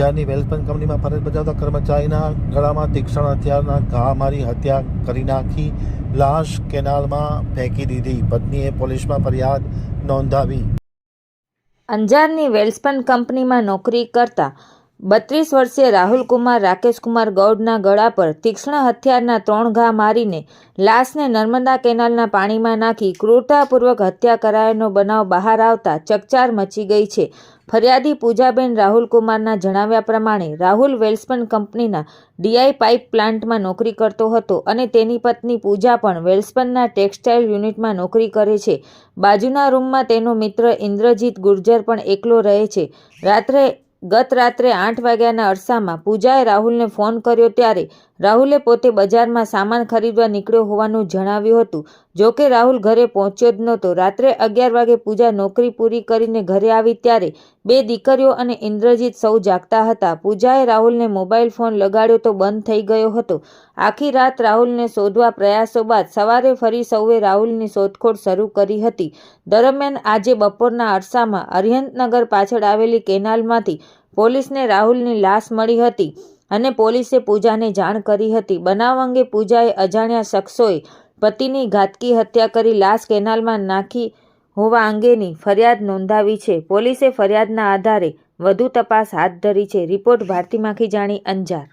અંજારની welfare કંપનીમાં ફરજ બજાવતા કર્મચારીના ગળામાં તીક્ષ્ણ હથિયારના ઘા મારી હત્યા કરી નાખી, લાશ કેનાલમાં ફેંકી દીધી. પત્નીએ પોલીસમાં ફરિયાદ નોંધાવી. અંજારની વેલ્સપન કંપનીમાં નોકરી કરતા બત્રીસ વર્ષીય રાહુલ કુમાર રાકેશકુમાર ગૌડના ગળા પર તીક્ષ્ણ હથિયારના ત્રણ ઘા મારીને લાશને નર્મદા કેનાલના પાણીમાં નાખી ક્રૂરતાપૂર્વક હત્યા કરાયાનો બનાવ બહાર આવતા ચકચાર મચી ગઈ છે. ફરિયાદી પૂજાબેન રાહુલકુમારના જણાવ્યા પ્રમાણે, રાહુલ વેલ્સપન કંપનીના ડીઆઈ પાઇપ પ્લાન્ટમાં નોકરી કરતો હતો અને તેની પત્ની પૂજા પણ વેલ્સપનના ટેક્સટાઇલ યુનિટમાં નોકરી કરે છે. બાજુના રૂમમાં તેનો મિત્ર ઇન્દ્રજીત ગુર્જર પણ એકલો રહે છે. રાત્રે ગત રાત્રે આઠ વાગ્યાના અરસામાં પૂજાએ રાહુલને ફોન કર્યો ત્યારે રાહુલે પોતે બજારમાં સામાન ખરીદવા નીકળ્યો હોવાનું જણાવ્યું હતું. જો કે રાહુલ ઘરે પહોંચ્યો જ નહોતો. રાત્રે અગિયાર વાગે પૂજા નોકરી પૂરી કરીને ઘરે આવી ત્યારે બે દીકરીઓ અને ઇન્દ્રજીત સૌ જાગતા હતા. પૂજાએ રાહુલને મોબાઈલ ફોન લગાડ્યો તો બંધ થઈ ગયો હતો. આખી રાત રાહુલને શોધવા પ્રયાસો બાદ સવારે ફરી સૌએ રાહુલની શોધખોળ શરૂ કરી હતી. દરમિયાન આજે બપોરના અરસામાં અરિહંતનગર પાછળ આવેલી કેનાલમાંથી પોલીસને રાહુલની લાશ મળી હતી. અને પોલીસે પૂજાને જાણ કરી હતી. બનાવ અંગે પૂજાએ અજાણ્યા શખ્સોએ પતિની ઘાતકી હત્યા કરી લાશ કેનાલમાં નાખી હોવા અંગેની ફરિયાદ નોંધાવી છે. પોલીસે ફરિયાદના આધારે વધુ તપાસ હાથ ધરી છે. રિપોર્ટ ભારતી જાણી અંજાર.